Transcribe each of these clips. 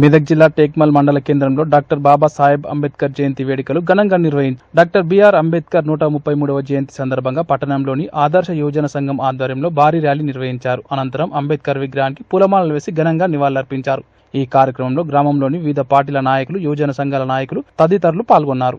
మెదక్ జిల్లా టేక్మల్ మండల కేంద్రంలో డాక్టర్ బాబాసాహెబ్ అంబేద్కర్ జయంతి వేడుకలు ఘనంగా నిర్వహించారు డాక్టర్ బిఆర్ అంబేద్కర్ నూట ముప్పై మూడవ జయంతి సందర్భంగా పట్టణంలోని ఆదర్శ యోజన సంఘం ఆధ్వర్యంలో భారీ ర్యాలీ నిర్వహించారు. అనంతరం అంబేద్కర్ విగ్రహానికి పూలమాలలు వేసి ఘనంగా నివాళులర్పించారు. ఈ కార్యక్రమంలో గ్రామంలోని వివిధ పార్టీల నాయకులు యువజన సంఘాల నాయకులు తదితరులు పాల్గొన్నారు.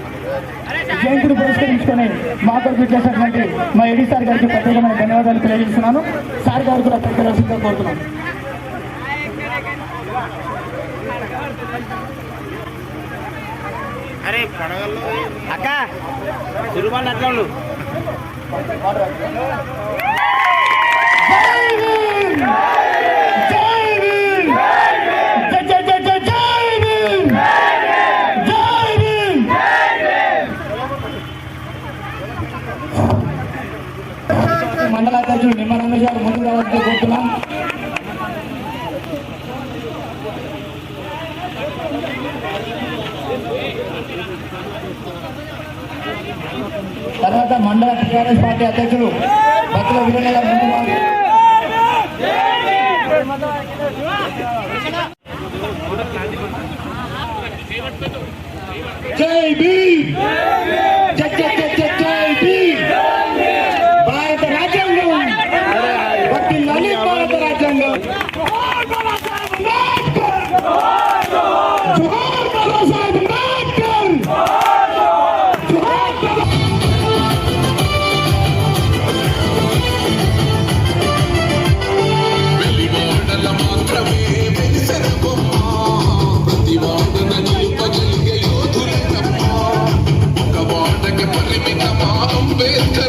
జయంతిని పురస్కరించుకొని మా కొరకు చేసినటువంటి మా ఎడి సార్ గారికి ప్రత్యేకమైన ధన్యవాదాలు తెలియజేస్తున్నాను. సార్ గారు కూడా ప్రత్యేకంగా కోరుతున్నాను అరే పడగల్లో అక్క తిరుమల అట్లా ఉండు జై భీమ్! జై భీమ్! జై జై జై జై జై భీమ్! జై భీమ్! మండల అధ్యక్షుడు రమేష్ గారు ముందుకు రావాలని కోరుతున్నాం తర్వాత మండల టీఆర్ఎస్ పార్టీ అధ్యక్షుడు భక్తుల వీరయ్య ముందు రావాలి. జై భీమ్ Yeah.